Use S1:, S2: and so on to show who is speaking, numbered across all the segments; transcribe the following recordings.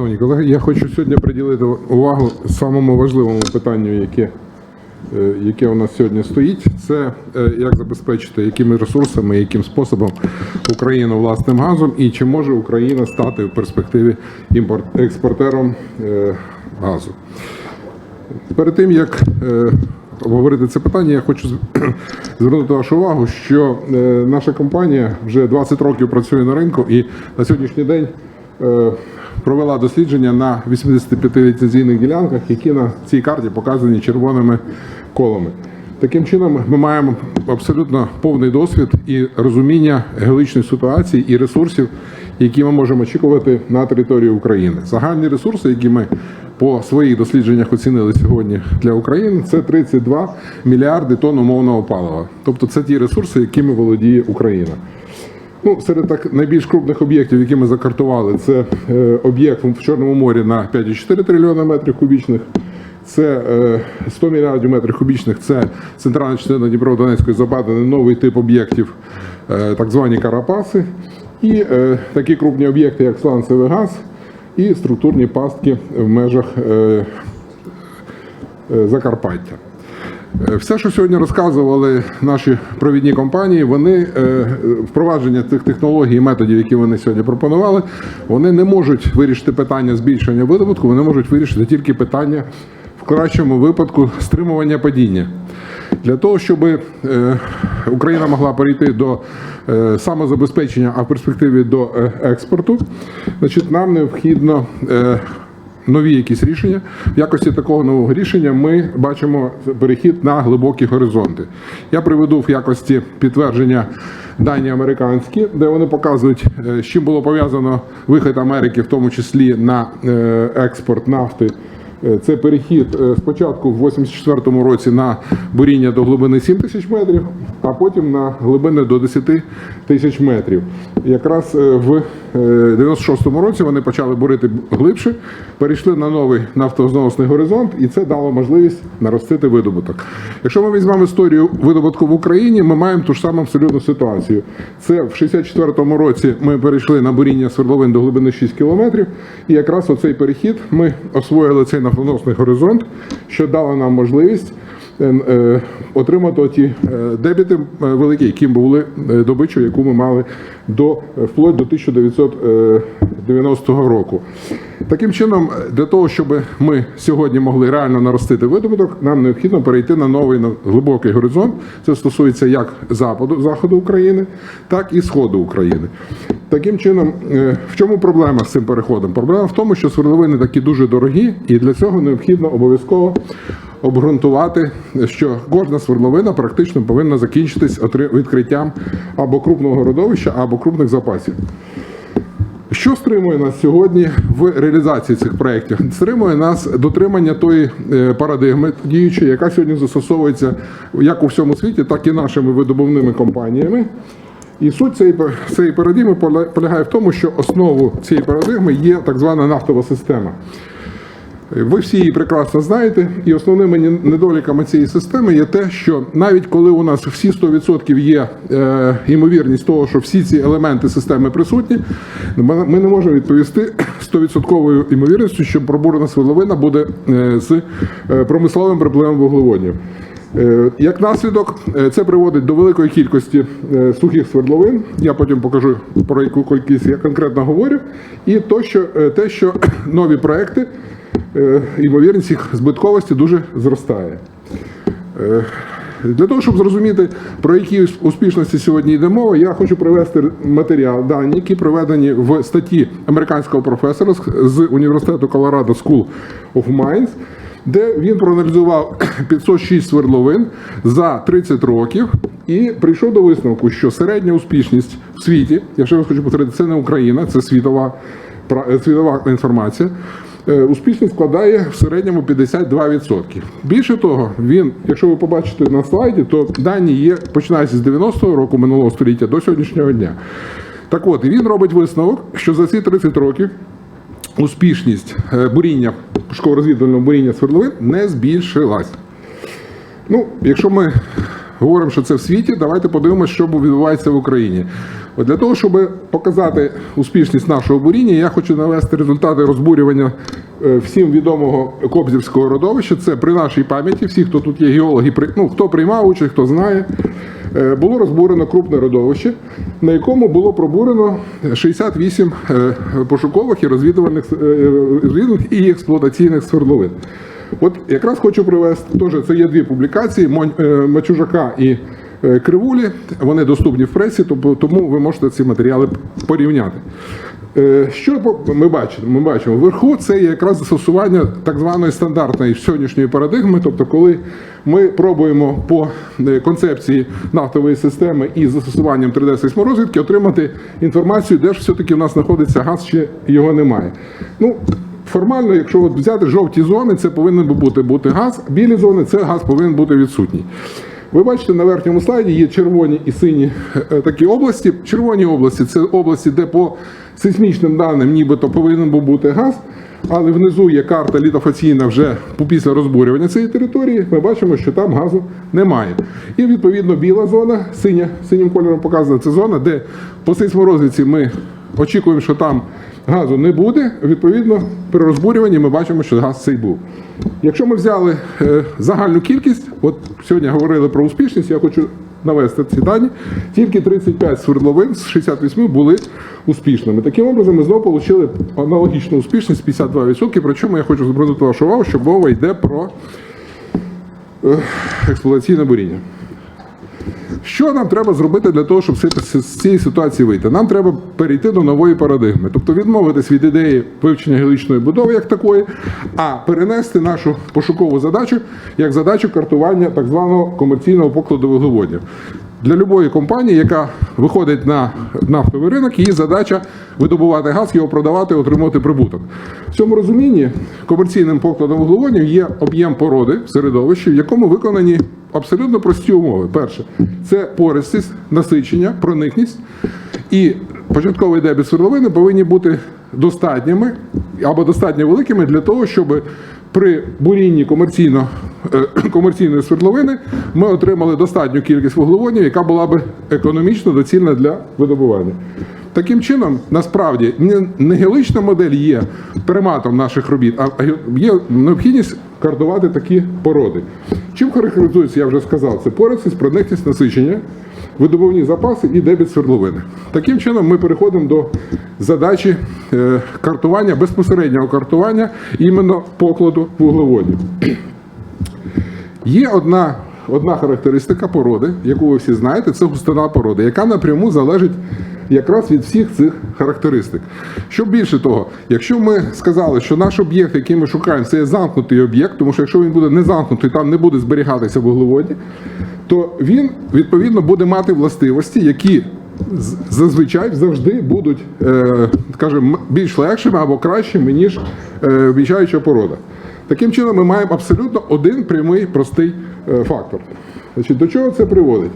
S1: Шановні колеги, я хочу сьогодні приділити увагу самому важливому питанню, яке, е, яке у нас сьогодні стоїть. Це е, як забезпечити, якими ресурсами, яким способом Україну власним газом і чи може Україна стати в перспективі імпорт, експортером е, газу. Перед тим як обговорити це питання, я хочу звернути вашу увагу, що наша компанія вже 20 років працює на ринку і на сьогоднішній день провела дослідження на 85 ліцензійних ділянках, які на цій карті показані червоними колами. Таким чином, ми маємо абсолютно повний досвід і розуміння геологічної ситуації і ресурсів, які ми можемо очікувати на території України. Загальні ресурси, які ми по своїх дослідженнях оцінили сьогодні для України, це 32 мільярди тонн умовного палива. Тобто це ті ресурси, якими володіє Україна. Ну, серед так найбільш крупних об'єктів, які ми закартували, це е, об'єкт в Чорному морі на 5,4 трильйона метрів кубічних. Це е, 100 мільярдів метрів кубічних. Це центральна частина Дніпро-Донецької забадини, новий тип об'єктів, е, так звані карапаси, і е, такі крупні об'єкти, як сланцевий газ, і структурні пастки в межах е, е, Закарпаття. Е, Все, що сьогодні розказували наші провідні компанії, вони е, впровадження цих технологій і методів, які вони сьогодні пропонували, вони не можуть вирішити питання збільшення видобутку, вони можуть вирішити тільки питання в кращому випадку стримування падіння. Для того, щоб е, Україна могла перейти до самозабезпечення, а в перспективі до експорту, значить, нам необхідно нові якісь рішення. В якості такого нового рішення ми бачимо перехід на глибокі горизонти. Я приведу в якості підтвердження дані американські, де вони показують, е, з чим було пов'язано вихід Америки, в тому числі на е, експорт нафти. Е, Це перехід е, спочатку в 84-му році на буріння до глибини 7 тисяч метрів, а потім на глибини до 10 тисяч метрів. Якраз е, в е, 96-му році вони почали бурити глибше, перейшли на новий нафтозносний горизонт, і це дало можливість наростити видобуток. Якщо ми візьмемо історію видобутку в Україні, ми маємо ту ж саму абсолютну ситуацію. Це в 64-му році ми перейшли на буріння свердловин до глибини 6 кілометрів, і якраз оцей перехід ми освоїли цей нафтоносний горизонт, що дало нам можливість отримати ті е, дебіти е, великі, які були е, добичою, яку ми мали до е, вплоть до 1990 року. Таким чином, для того, щоб ми сьогодні могли реально наростити видобуток, нам необхідно перейти на новий на глибокий горизонт. Це стосується як западу заходу України, так і сходу України. Таким чином, е, в чому проблема з цим переходом? Проблема в тому, що свердловини такі дуже дорогі, і для цього необхідно обов'язково обґрунтувати, що кожна свердловина практично повинна закінчитись відкриттям або крупного родовища, або крупних запасів. Що стримує нас сьогодні в реалізації цих проєктів? Стримує нас дотримання тої е, парадигми діючої, яка сьогодні застосовується як у всьому світі, так і нашими видобувними компаніями. І суть цієї, цієї парадигми полягає в тому, що основу цієї парадигми є так звана нафтова система. Ви всі її прекрасно знаєте, і основними недоліками цієї системи є те, що навіть коли у нас всі 100% є е, ймовірність того, що всі ці елементи системи присутні, ми не можемо відповісти 100% ймовірністю, що пробурена свердловина буде е, з е, промисловим припливом вуглеводнів. Е, Як наслідок, це приводить до великої кількості сухих свердловин. Я потім покажу про яку кількість я конкретно говорю. І то, що, те, що нові проекти, ймовірність їх збитковості дуже зростає. Е, Для того, щоб зрозуміти, про які успішності сьогодні йде мова, я хочу привести матеріал, дані, які проведені в статті американського професора з- університету Colorado School of Mines, де він проаналізував 506 свердловин за 30 років і прийшов до висновку, що середня успішність в світі, я ще раз хочу повторити, це не Україна, це світова, е, світова інформація. Е, Успішність складає в середньому 52%. Більше того, він, якщо ви побачите на слайді, то дані є починаючи з 90-го року минулого століття до сьогоднішнього дня. Так от, він робить висновок, що за ці 30 років успішність е, буріння, пошуково-розвідувального буріння свердловин не збільшилась. Ну, якщо ми говоримо, що це в світі, давайте подивимося, що відбувається в Україні. От для того, щоб показати успішність нашого буріння, я хочу навести результати розбурювання е, всім відомого Кобзівського родовища. Це при нашій пам'яті, всі, хто тут є геологи, ну, хто приймав участь, хто знає. Е, Було розбурено крупне родовище, на якому було пробурено 68 е, пошукових і розвідувальних розвідувальних і експлуатаційних свердловин. От якраз хочу привести, теж це є дві публікації е, Мачужака і е, Кривулі. Вони доступні в пресі, тобто- тому ви можете ці матеріали порівняти. Е, Що ми бачимо? Ми бачимо вверху це є якраз застосування так званої стандартної сьогоднішньої парадигми, тобто, коли ми пробуємо по концепції нафтової системи і застосуванням 3D сейсморозвідки отримати інформацію, де ж все-таки в нас знаходиться газ, чи його немає. Ну, Формально, якщо от взяти жовті зони, це повинен бути, бути газ, білі зони це газ повинен бути відсутній. Ви бачите, на верхньому слайді є червоні і сині е, такі області. Червоні області це області, де по сейсмічним даним нібито повинен був бути газ, але внизу є карта літофаційна вже після розбурювання цієї території. Ми бачимо, що там газу немає. І відповідно біла зона, синя, синім кольором показана це зона, де по сейсморозвідці ми очікуємо, що там газу не буде. Відповідно, при розбурюванні ми бачимо, що газ цей був. Якщо ми взяли е, загальну кількість, от сьогодні говорили про успішність, я хочу навести ці дані. Тільки 35 свердловин з 68 були успішними. Таким образом, ми знову отримали аналогічну успішність 52%. Причому я хочу звернути вашу увагу, що мова йде про е, експлуатаційне буріння. Що нам треба зробити для того, щоб з цієї ситуації вийти? Нам треба перейти до нової парадигми, тобто відмовитись від ідеї вивчення геологічної будови як такої, а перенести нашу пошукову задачу як задачу картування так званого комерційного покладу вуглеводнів. Для будь-якої компанії, яка виходить на нафтовий ринок, її задача видобувати газ, його продавати, отримувати прибуток. В цьому розумінні комерційним покладом вуглеводнів є об'єм породи в середовищі, в якому виконані абсолютно прості умови. Перше, це пористість, насичення, проникність і початковий дебіт свердловини повинні бути достатніми або достатньо великими для того, щоб при бурінні комерційно, е, комерційної свердловини ми отримали достатню кількість вуглеводнів, яка була би економічно доцільна для видобування. Таким чином, насправді, не- геологічна модель є приматом наших робіт, а є необхідність картувати такі породи. Чим характеризується, я вже сказав, це порицність, проникність насичення, видобувні запаси і дебіт свердловини. Таким чином, ми переходимо до задачі е, картування, безпосереднього картування іменно покладу вуглеводів. Є одна, одна характеристика породи, яку ви всі знаєте, це густина породи, яка напряму залежить якраз від всіх цих характеристик. Що більше того, якщо ми сказали, що наш об'єкт, який ми шукаємо, це є замкнутий об'єкт, тому що якщо він буде не замкнутий, там не буде зберігатися вуглеводні, то він відповідно буде мати властивості, які зазвичай завжди будуть, е, скажімо, більш легшими або кращими, ніж е, порода. Таким чином, ми маємо абсолютно один прямий простий е, фактор. Значить, до чого це приводить?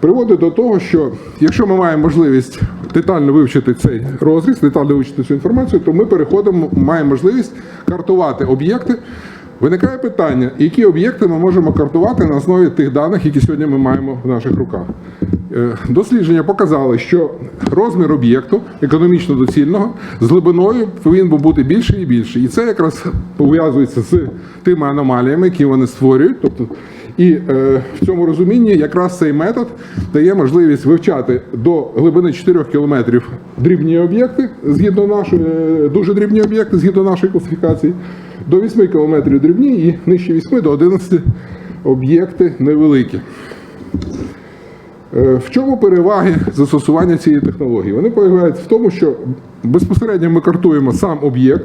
S1: Приводить до того, що якщо ми маємо можливість детально вивчити цей розріз, детально вивчити цю інформацію, то ми переходимо, маємо можливість картувати об'єкти. Виникає питання, які об'єкти ми можемо картувати на основі тих даних, які сьогодні ми маємо в наших руках. Е, Дослідження показали, що розмір об'єкту економічно доцільного з глибиною повинен бути більший і більший. І це якраз пов'язується з тими аномаліями, які вони створюють. Тобто, і е, в цьому розумінні якраз цей метод дає можливість вивчати до глибини 4 кілометрів дрібні об'єкти, згідно нашої е, дуже дрібні об'єкти, згідно нашої класифікації, до 8 кілометрів дрібні і нижче 8 до 11 об'єкти невеликі. Е, В чому переваги застосування цієї технології? Вони полягають в тому, що безпосередньо ми картуємо сам об'єкт.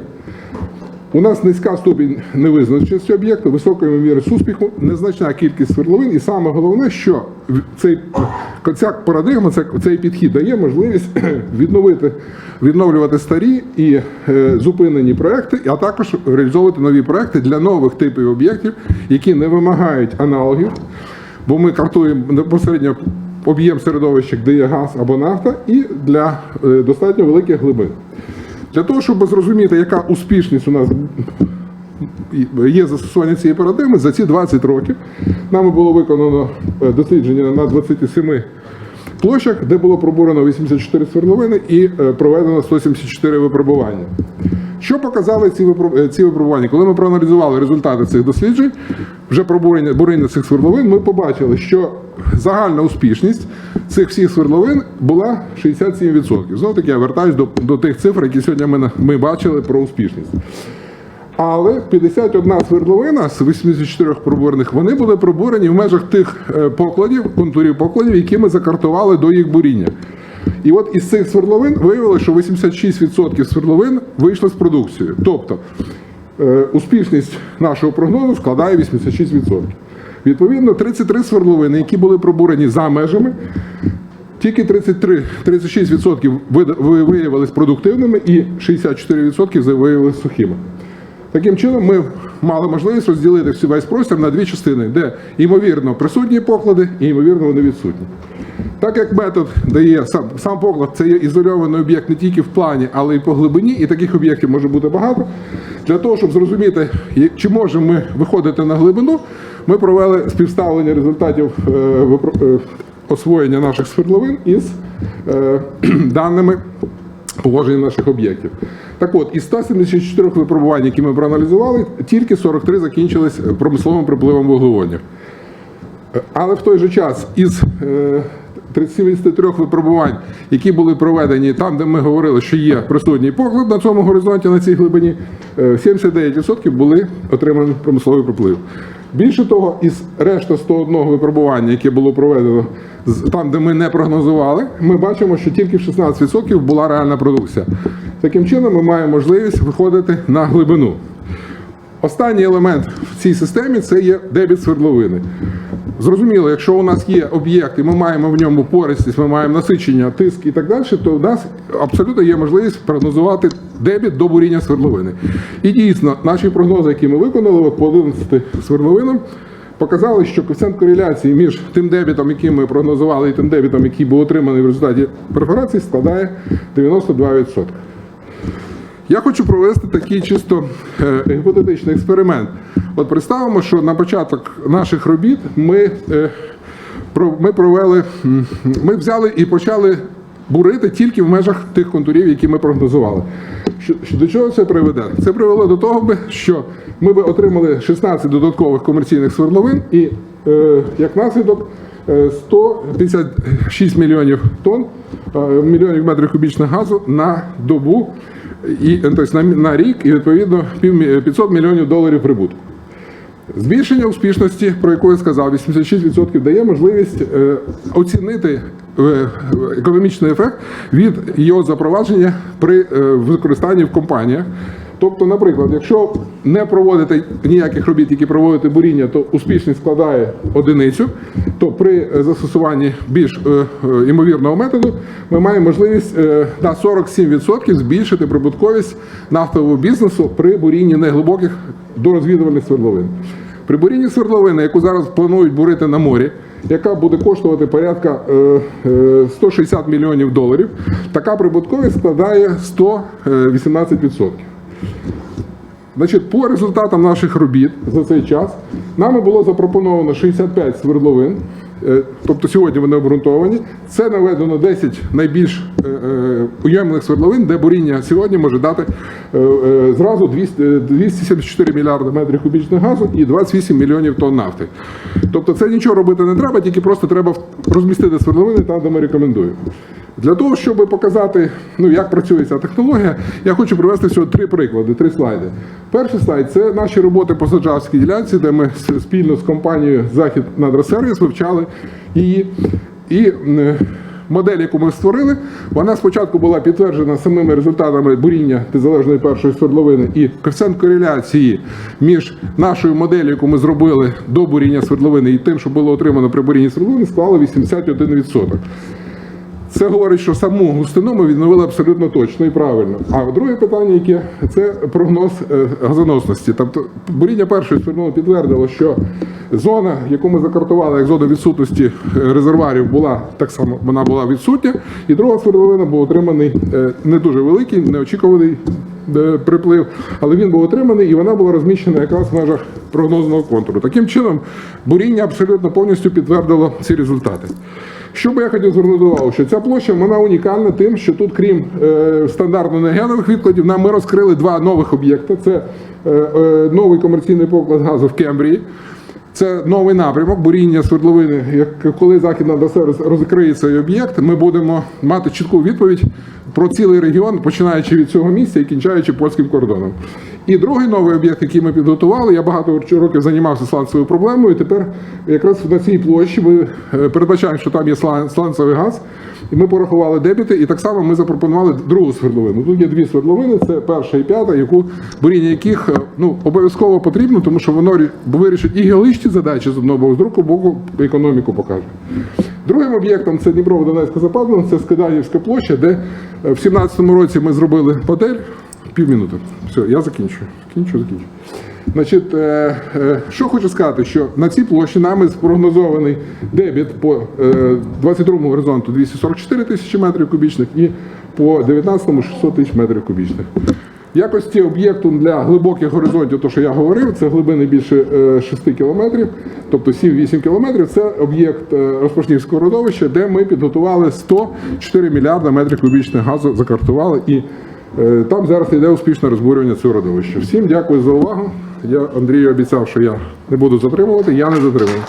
S1: У нас низька ступінь невизначеності об'єкту, висока ймовірність успіху, незначна кількість свердловин, і саме головне, що цей, ця парадигма, цей, підхід дає можливість відновити, відновлювати старі і е, зупинені проекти, а також реалізовувати нові проекти для нових типів об'єктів, які не вимагають аналогів, бо ми картуємо безпосередньо об'єм середовища, де є газ або нафта, і для е, достатньо великих глибин. Для того, щоб зрозуміти, яка успішність у нас є застосування цієї парадигми, за ці 20 років нами було виконано е, дослідження на 27 площах, де було пробурено 84 свердловини і е, проведено 174 випробування. Що показали ці е, ці випробування? Коли ми проаналізували результати цих досліджень, вже пробурення буріння цих свердловин, ми побачили, що загальна успішність цих всіх свердловин була 67%. Знову таки я вертаюсь до, до тих цифр, які сьогодні ми, ми бачили про успішність. Але 51 свердловина з 84 пробурних, вони були пробурені в межах тих е, покладів, контурів покладів, які ми закартували до їх буріння. І от із цих свердловин виявилося, що 86% свердловин вийшли з продукцією. Тобто е, успішність нашого прогнозу складає 86%. Відповідно, 33 свердловини, які були пробурені за межами, тільки 33, 36% вида- ви- виявились продуктивними і 64% виявилися сухими. Таким чином, ми мали можливість розділити весь простір на дві частини, де ймовірно присутні поклади і ймовірно вони відсутні. Так як метод дає сам, сам поклад, це є ізольований об'єкт не тільки в плані, але й по глибині, і таких об'єктів може бути багато. Для того, щоб зрозуміти, чи можемо ми виходити на глибину, ми провели співставлення результатів е, е, освоєння наших свердловин із е, даними положення наших об'єктів. Так от, із 174 випробувань, які ми проаналізували, тільки 43 закінчились промисловим припливом вуглеводнів. Е, Але в той же час із е, 33 випробувань, які були проведені там, де ми говорили, що є присутній поклад на цьому горизонті, на цій глибині, е, 79% були отримані промисловий приплив. Більше того, із решта 101 випробування, яке було проведено там, де ми не прогнозували, ми бачимо, що тільки в 16% була реальна продукція. Таким чином, ми маємо можливість виходити на глибину. Останній елемент в цій системі це є дебіт свердловини. Зрозуміло, якщо у нас є об'єкт, і ми маємо в ньому пористість, ми маємо насичення, тиск і так далі, то у нас абсолютно є можливість прогнозувати дебіт до буріння свердловини. І дійсно, наші прогнози, які ми виконали по 11 свердловинам, показали, що коефіцієнт кореляції між тим дебітом, який ми прогнозували, і тим дебітом, який був отриманий в результаті перфорації, складає 92%. Я хочу провести такий чисто е, гіпотетичний експеримент. От представимо, що на початок наших робіт ми, е, ми провели, ми взяли і почали бурити тільки в межах тих контурів, які ми прогнозували. До чого це приведе? Це привело до того, що ми би отримали 16 додаткових комерційних свердловин і е, як наслідок е, 156 мільйонів тонн, мільйонів метрів кубічних газу на добу і тобто, на, на рік, і відповідно пів- 500 мільйонів доларів прибутку. Збільшення успішності, про яку я сказав, 86% дає можливість е, оцінити е, економічний ефект від його запровадження при е, використанні в компаніях. Тобто, наприклад, якщо не проводити ніяких робіт, які проводити буріння, то успішність складає одиницю, то при е, застосуванні більш е, е, імовірного методу ми маємо можливість е, на 47% збільшити прибутковість нафтового бізнесу при бурінні неглибоких дорозвідувальних свердловин. При бурінні свердловини, яку зараз планують бурити на морі, яка буде коштувати порядка е, е, 160 мільйонів доларів, така прибутковість складає 118%. Значить, по результатам наших робіт за цей час нами було запропоновано 65 свердловин, е, тобто сьогодні вони обґрунтовані. Це наведено 10 найбільш е, е, уємних свердловин, де буріння сьогодні може дати зразу 200, е, 274 мільярди метрів кубічних газу і 28 мільйонів тонн нафти. Тобто це нічого робити не треба, тільки просто треба розмістити свердловини там, де ми рекомендуємо. Для того, щоб показати, ну, як працює ця технологія, я хочу привести всього три приклади, три слайди. Перший слайд це наші роботи по Саджавській ділянці, де ми спільно з компанією Захід Надросервіс вивчали її. І модель, яку ми створили, вона спочатку була підтверджена самими результатами буріння незалежної першої свердловини і коефіцієнт кореляції між нашою моделлю, яку ми зробили до буріння свердловини, і тим, що було отримано при бурінні свердловини, склало 81%. Це говорить, що саму густину ми відновили абсолютно точно і правильно. А друге питання, яке це прогноз е, газоносності. Тобто буріння першої свердловини підтвердило, що зона, яку ми закартували як зона відсутності е, резервуарів, була так само вона була відсутня. І друга свердловина був отриманий е, не дуже великий, неочікуваний приплив, але він був отриманий і вона була розміщена якраз в межах прогнозного контуру. Таким чином, буріння абсолютно повністю підтвердило ці результати. Що би я хотів звернути увагу, що ця площа вона унікальна тим, що тут, крім е, стандартно негенових відкладів, нам ми розкрили два нових об'єкти. Це е, е, новий комерційний поклад газу в Кембрії. Це новий напрямок буріння свердловини. Як коли західна ДСР роз- розкриє цей об'єкт, ми будемо мати чітку відповідь про цілий регіон, починаючи від цього місця і кінчаючи польським кордоном. І другий новий об'єкт, який ми підготували, я багато років займався сланцевою проблемою. і Тепер якраз на цій площі ми е, передбачаємо, що там є сланцевий газ. І ми порахували дебіти, і так само ми запропонували другу свердловину. Тут є дві свердловини, це перша і п'ята, яку буріння яких е, ну обов'язково потрібно, тому що воно рі- вирішить і геологічні задачі з одного боку, з другого боку економіку покаже. Другим об'єктом це Дніпро-Донецька западина, це Скиданівська площа, де е, в 17-му році ми зробили модель. Півмінути. Все, я закінчую. Закінчую, закінчую. Значить, е, е, що хочу сказати, що на цій площі нами спрогнозований дебіт по е, 22 горизонту 244 тисячі метрів кубічних і по 19-му 600 тисяч метрів кубічних. Якості об'єкту для глибоких горизонтів, то що я говорив, це глибини більше е, 6 кілометрів, тобто 7-8 кілометрів. Це об'єкт е, Розпашнівського родовища, де ми підготували 104 мільярда метрів кубічних газу, закартували і Е, Там зараз йде успішне розбурювання цього родовища. Всім дякую за увагу. Я Андрію обіцяв, що я не буду затримувати, я не затримую.